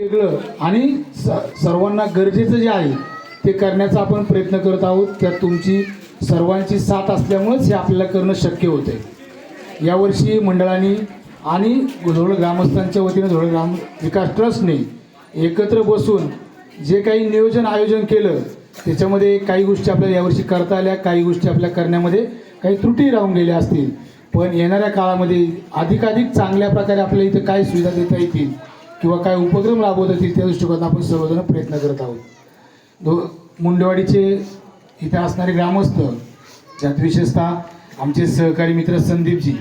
वेगळं. आणि स- सर्वांना गरजेचं जे आहे ते करण्याचा आपण प्रयत्न करत आहोत. त्यात तुमची सर्वांची साथ असल्यामुळेच हे आपल्याला करणं शक्य होते यावर्षी मंडळाने आणि धोळ ग्रामस्थांच्या वतीनं धोळ ग्राम विकास ट्रस्टने एकत्र बसून जे काही नियोजन आयोजन केलं त्याच्यामध्ये काही गोष्टी आपल्याला यावर्षी करता आल्या काही गोष्टी आपल्या करण्यामध्ये काही त्रुटी राहून गेल्या असतील. पण येणाऱ्या काळामध्ये अधिकाधिक चांगल्या प्रकारे आपल्या इथं काय सुविधा देता येतील किंवा काय उपक्रम राबवत असतील त्या दृष्टिकोनातून आपण सर्वजण प्रयत्न करत आहोत. दो मुंडेवाडीचे इथे असणारे ग्रामस्थ ज्यात विशेषतः आमचे सहकारी मित्र संदीपजी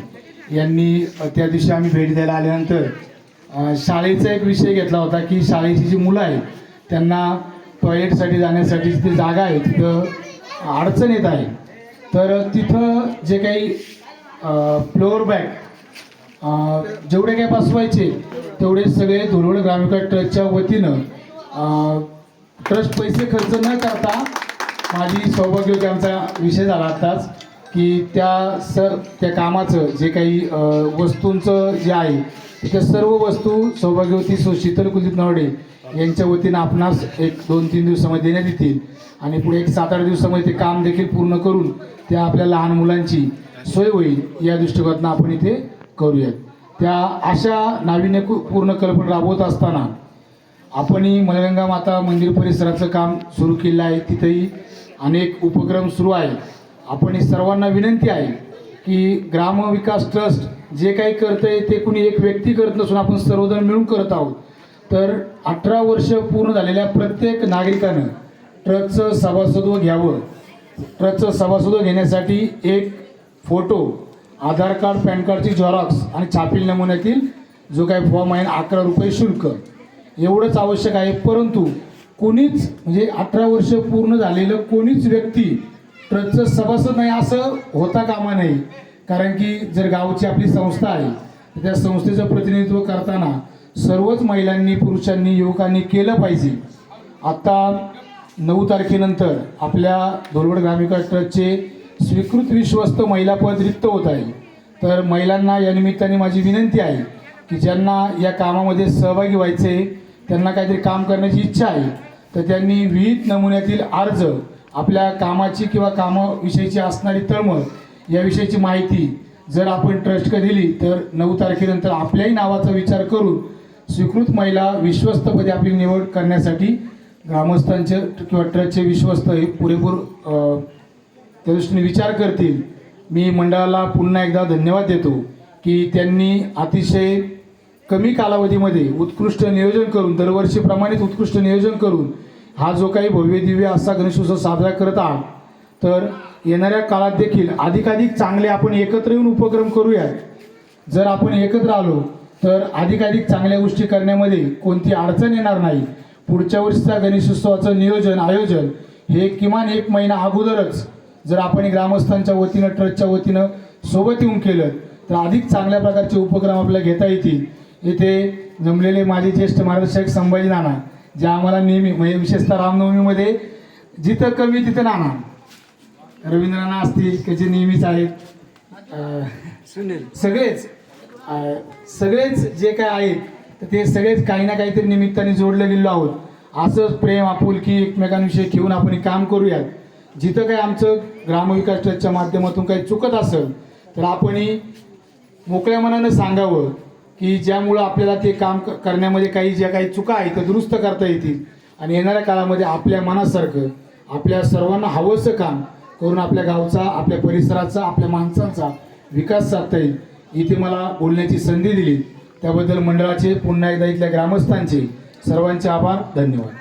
यांनी त्या दिवशी आम्ही भेट द्यायला आल्यानंतर शाळेचा एक विषय घेतला होता की शाळेची जी मुलं आहेत त्यांना टॉयलेटसाठी जाण्यासाठी जिथे जागा आहे तिथं अडचण येत आहे. तर तिथं जे काही फ्लोअर बॅग जेवढे काय बसवायचे तेवढे सगळे धुळवड ग्रामविकास ट्रस्टच्या वतीनं ट्रस्ट पैसे खर्च न करता माझी सौभाग्य होती आमचा विषय झाला आत्ताच की त्या सर त्या कामाचं जे काही वस्तूंचं जे आहे त्या सर्व वस्तू सौभाग्यवती सो शीतल कुलदीप नवडे यांच्या वतीनं आपणास एक दोन तीन दिवसामध्ये देण्यात येतील. आणि पुढे एक सात आठ दिवसामध्ये ते काम देखील पूर्ण करून त्या आपल्या लहान मुलांची सोय होईल या दृष्टिकोनातून आपण इथे करूयात. त्या अशा नाविन्यपूर्ण कल्पना राबवत असताना आपणही मलगंगा माता मंदिर परिसराचं काम सुरू केलं आहे. तिथेही अनेक उपक्रम सुरू आहे आपण सर्वांना विनंती आहे की ग्रामविकास ट्रस्ट जे काही करतं आहे ते कुणी एक व्यक्ती करत नसून आपण सर्वजण मिळून करत आहोत. तर अठरा वर्ष पूर्ण झालेल्या प्रत्येक नागरिकानं ट्रस्टचं सभासत्व घ्यावं. ट्रस्टचं सभासदव घेण्यासाठी एक फोटो आधार कार्ड पॅन कार्डची झेरॉक्स आणि छापील नमुन्यातील जो काही फॉर्म आहे अकरा रुपये शुल्क. एवढंच आवश्यक आहे परंतु कोणीच म्हणजे अठरा वर्ष पूर्ण झालेलं कोणीच व्यक्ती ट्रस्टचं सभासद नाही असं होता कामा नाही कारण की जर गावची आपली संस्था आहे त्या संस्थेचं प्रतिनिधित्व करताना सर्वच महिलांनी पुरुषांनी युवकांनी केलं पाहिजे. आता नऊ तारखेनंतर आपल्या धोलवड ग्रामविकास ट्रस्टचे स्वीकृत विश्वस्त महिला पद रिक्त होत आहे. तर महिलांना या निमित्ताने माझी विनंती आहे की ज्यांना या कामामध्ये सहभागी व्हायचे त्यांना काहीतरी काम करण्याची इच्छा आहे तर त्यांनी विविध नमुन्यातील अर्ज आपल्या कामाची किंवा कामाविषयीची असणारी तळमळ याविषयीची माहिती जर आपण ट्रस्टकडे दिली तर नऊ तारखेनंतर आपल्याही नावाचा विचार करून स्वीकृत महिला विश्वस्तपदी आपली निवड करण्यासाठी ग्रामस्थांचे किंवा ट्रस्टचे विश्वस्त हे पुरेपूर त्या दृष्टीने विचार करतील. मी मंडळाला पुन्हा एकदा धन्यवाद देतो की त्यांनी अतिशय कमी कालावधीमध्ये उत्कृष्ट नियोजन करून दरवर्षीप्रमाणेच उत्कृष्ट नियोजन करून हा जो काही भव्य दिव्य असा गणेशोत्सव साजरा करत आहात तर येणाऱ्या काळात देखील अधिकाधिक चांगले आपण एकत्र येऊन उपक्रम करूयात. जर आपण एकत्र आलो तर अधिकाधिक चांगल्या गोष्टी करण्यामध्ये कोणती अडचण येणार नाही. पुढच्या वर्षीचा गणेशोत्सवाचं नियोजन आयोजन हे किमान एक महिना अगोदरच जर आपण ग्रामस्थांच्या वतीनं ट्रस्टच्या वतीनं सोबत येऊन केलं तर अधिक चांगल्या प्रकारचे उपक्रम आपल्याला घेता येतील. येथे जमलेले माझे ज्येष्ठ मार्गदर्शक संभाजी नाना जे आम्हाला नेहमी म्हणजे विशेषतः रामनवमीमध्ये जिथं कमी तिथं नाना. रवींद्र नाना असतील की जे नेहमीच आहेत. सगळेच सगळेच जे काय आहेत तर ते सगळेच काही ना काहीतरी निमित्ताने जोडले गेलो आहोत. असंच प्रेम आपुलकी एकमेकांविषयी घेऊन आपण काम करूयात. जिथं काही आमचं ग्रामविकास ट्रस्टच्या माध्यमातून काही चुकत असेल तर आपणही मोकळ्या मनानं सांगावं की ज्यामुळं आपल्याला ते काम क- करण्यामध्ये काही ज्या काही चुका आहेत त्या दुरुस्त करता येतील. आणि येणाऱ्या काळामध्ये आपल्या मनासारखं आपल्या सर्वांना हवंसं काम करून आपल्या गावचा आपल्या परिसराचा आपल्या माणसांचा विकास साधता येईल. इथे मला बोलण्याची संधी दिली. त्याबद्दल मंडळाचे पुन्हा एकदा इथल्या ग्रामस्थांचे सर्वांचे आभार धन्यवाद.